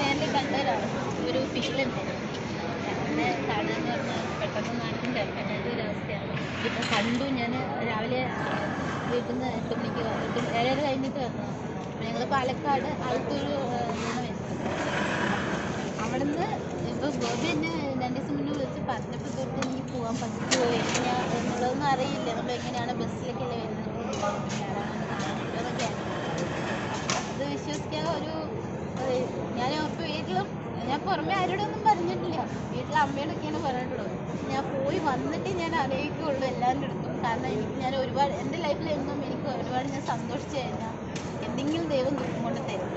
നേരിൽ കണ്ടവരാണ്. ഒരു ഫീലുണ്ട് എന്നെ കാണുകയെന്ന് പറഞ്ഞാൽ പെട്ടെന്ന് നാട്ടിന്റെ പറ്റാത്ത ഒരു അവസ്ഥയാണ്. ഇപ്പം കണ്ടു ഞാൻ രാവിലെ വീട്ടിൽ നിന്ന് എട്ട് മണിക്ക് എട്ട് ഏഴര കഴിഞ്ഞിട്ട് വന്നു. ഞങ്ങൾ പാലക്കാട് അടുത്തൊരു നിന്നാണ് വരുന്നത്. അവിടുന്ന് ഇപ്പോൾ ഗോപി എന്നെ രണ്ട് ദിവസം മുന്നേ വിളിച്ച് പറഞ്ഞപ്പോൾ തൊട്ട് എനിക്ക് പോകാൻ പറ്റുമോ എങ്ങനെയാ എന്നുള്ളതൊന്നും അറിയില്ല. നമ്മൾ എങ്ങനെയാണ് ബസ്സിലേക്കല്ലേ വരുന്നത് പിന്നെ ആരാണെന്ന് കാണാൻ പറ്റുമോ അത് വിശ്വസിക്കാൻ ഒരു ഏഹ് ഞാൻ ഇപ്പോൾ വീട്ടിലും ഞാൻ പുറമെ ആരോടൊന്നും പറഞ്ഞിട്ടില്ല. വീട്ടിൽ അമ്മയോടൊക്കെയാണ് പറഞ്ഞിട്ടുള്ളത് ഞാൻ പോയി വന്നിട്ട് ഞാൻ അറിയിക്കുള്ളൂ എല്ലാവരുടെ അടുത്തും. കാരണം എനിക്ക് ഞാൻ ഒരുപാട് എന്റെ ലൈഫിൽ എന്നും എനിക്ക് ഒരുപാട് ഞാൻ സന്തോഷിച്ചു കഴിഞ്ഞാൽ എന്തെങ്കിലും ദൈവം ദുഃഖം കൊണ്ട് തരും.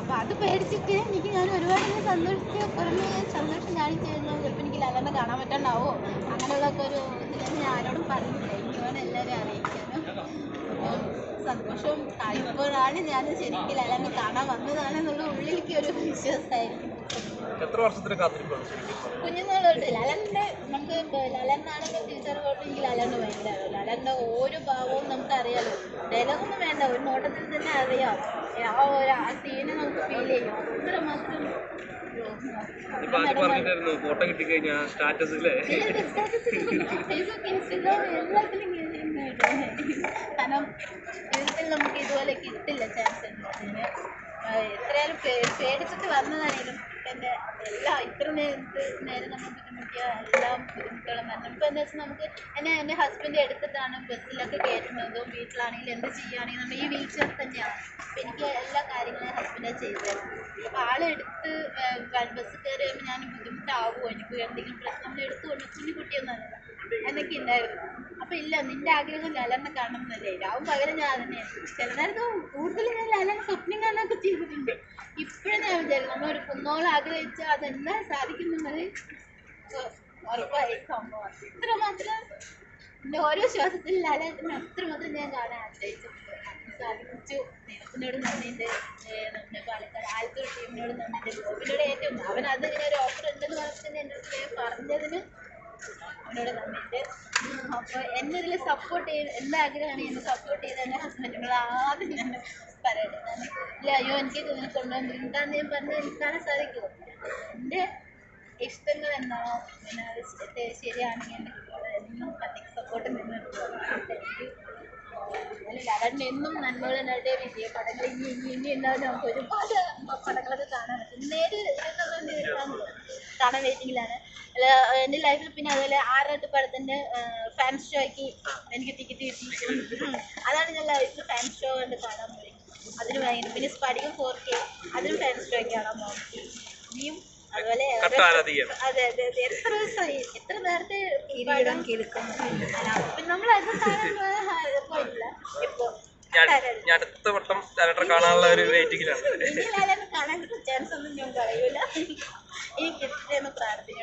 അപ്പോൾ അത് പേടിച്ചിട്ട് എനിക്ക് ഞാൻ ഒരുപാട് ഞാൻ സന്തോഷിച്ച് പുറമെ സന്തോഷം കാണിച്ചു കഴിഞ്ഞാൽ ചിലപ്പോൾ എനിക്ക് ലാലാണ്ട് കാണാൻ പറ്റാണ്ടാവോ? അങ്ങനെയുള്ളതൊക്കെ ഒരു ഇതിൽ ഞാൻ ആരോടും പറഞ്ഞില്ല എനിക്ക് വേണം എല്ലാവരെയും അറിയിക്കാനും. അപ്പം സന്തോഷവും ഇപ്പോഴാണ് ഞാൻ ശരിക്കും ലാലാണ്ട് കാണാൻ വന്നതാണെന്നുള്ള ഉള്ളിലേക്ക് ഒരു വിശ്വാസമായിരിക്കും എത്ര വർഷത്തിന് കാത്തിരിപ്പാണ് ശരിക്കും? കുഞ്ഞുനാളോട്ട് ലാലന്റെ നമുക്ക് ലാലനാണെങ്കിൽ ടീച്ചർ തൊട്ട് ലലന് വേണ്ട. ലലന്റെ ഓരോ ഭാവവും നമുക്ക് അറിയാലോ. ഡയലോഗൊന്നും വേണ്ട ഒരു നോട്ടത്തിൽ തന്നെ അറിയാം. ആ ഒരു ആ സീനെ നമുക്ക് ഫീൽ ചെയ്യും. അത്ര മാത്രം ഫോട്ടോ കിട്ടി കഴിഞ്ഞാൽ സ്റ്റാറ്റസിലെ ഫേസ്ബുക്ക് ഇൻസ്റ്റഗ്രാം എല്ലാത്തിലും കാരണം ജീവിതത്തിൽ നമുക്ക് ഇതുപോലെ കിട്ടില്ല ചാൻസ് എത്രയാലും പേടിച്ചിട്ട് വന്നതാണെങ്കിലും എന്റെ എല്ലാ ഇത്ര നേരത്ത് നേരം നമ്മൾ ബുദ്ധിമുട്ടിയ എല്ലാ ബുദ്ധിമുട്ടുകളും വരണം ഇപ്പം എന്താ വെച്ചാൽ നമുക്ക് എന്നെ എന്റെ ഹസ്ബൻഡ് എടുത്തിട്ടാണ് ബസ്സിലൊക്കെ കയറ്റുന്നതും വീട്ടിലാണെങ്കിലും എന്ത് ചെയ്യുകയാണെങ്കിലും നമ്മൾ ഈ വീൽ ചെയർ തന്നെയാണ്. അപ്പം എനിക്ക് എല്ലാ കാര്യങ്ങളും ഹസ്ബൻഡാണ് ചെയ്തത് അപ്പോൾ ആളെടുത്ത് ബസ് കയറി ഞാൻ ബുദ്ധിമുട്ടാവുമോ എനിക്ക് എന്തെങ്കിലും പ്രശ്നം എടുത്തു കൊണ്ട് കുഞ്ഞു കുട്ടിയൊന്നല്ല എന്നൊക്കെ ഉണ്ടായിരുന്നു. അപ്പം ഇല്ല നിന്റെ ആഗ്രഹം ലലനെ കാണണം എന്നല്ലേ രാവും പകരം ഞാൻ അതിനെ ചില നേരത്ത് കൂടുതൽ ഞാൻ ലലനെ സ്വപ്നം കാണാനൊക്കെ ചെയ്തിട്ടുണ്ട്. ഇപ്പോഴും ഞാൻ വിചാരിക്കും നമ്മളൊരു കുന്നോളം ആഗ്രഹിച്ചാൽ അതെന്താ സാധിക്കുന്നുള്ളത്? ഉറപ്പായി. സംഭവം ഇത്രമാത്രം എന്റെ ഓരോ ശ്വാസത്തിൽ ലാലേട്ടനെ അത്രമാത്രം ഞാൻ കാണാൻ ആഗ്രഹിച്ചിട്ടുണ്ട്. സാധിച്ചു. ദൈവത്തിനോട് നന്ദിയുണ്ട്. നമ്മുടെ പാലക്കാട് ആലത്തൂർ ടീമിനോട് നന്ദിയുണ്ട്. ഗോപിനോട് ഏറ്റവും അവൻ അത് ഇങ്ങനെ ഒരു ഓഫർ ഉണ്ടെന്ന് പറഞ്ഞിട്ട് എന്റെ അടുത്ത് പറഞ്ഞതിന് അവനോട് തന്നിട്ട് അപ്പോൾ എന്നെ ഇതിൽ സപ്പോർട്ട് ചെയ്ത് എന്റെ ആഗ്രഹമാണ് എന്നെ സപ്പോർട്ട് ചെയ്ത് എന്റെ ഹസ്ബൻഡിനോട് ആദ്യം ഞാൻ പറയട്ടെ ഇല്ല അയ്യോ എനിക്ക് ഇതിനെ കൊണ്ടുപോകാൻ ബുദ്ധിമുട്ടാന്ന് ഞാൻ പറഞ്ഞ എനിക്കാണ് സാധിക്കുമോ? എന്റെ ഇഷ്ടങ്ങൾ എന്താണോ പിന്നെ അത് ശരിയാണെങ്കിൽ എന്റെ എന്നും പറ്റിക്ക് സപ്പോർട്ട് നിന്ന് എന്നും നന്മകളെ ഉണ്ടായിട്ട് വിജയ പടങ്ങൾ ഇനി ഇനി ഇനി ഉണ്ടാവും നമുക്ക് ഒരുപാട് പടങ്ങളൊക്കെ കാണാൻ പറ്റും. നേരെ കാണാൻ വെയിറ്റിങ്ങിലാണ് അല്ല എന്റെ ലൈഫിൽ പിന്നെ അതുപോലെ ആറാട്ട് ഫാൻ ഫാൻസ് ഷോയ്ക്ക് എനിക്ക് ടിക്കറ്റ് കിട്ടി. അതാണ് ഞാൻ ലൈഫിൽ ഫാൻസ് ഷോ കണ്ട് കാണാൻ പോയി അതിന് ഭയങ്കര പിന്നെ സ്പടികം ഫോർ കെ അതിനും ഫാൻസ് ഷോ കാണാൻ പോകും നീയും അതുപോലെ അതെ അതെ അതെ. എത്ര ദിവസമായി എത്ര നേരത്തെ പിന്നെ നമ്മൾ അത് കാണാൻ പോയ- പോയിട്ടില്ല. ഇപ്പൊ ഞാൻ അടുത്ത വട്ടം കാണാനുള്ള ഒരു വെയിറ്റിംഗിലാണ് കാണാൻ ചാൻസ് ഒന്നും ഞാൻ പറയൂല. ഈ കിട്ടേന്ന് പ്രാർത്ഥിക്കും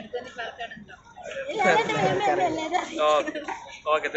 ഓക്കെ.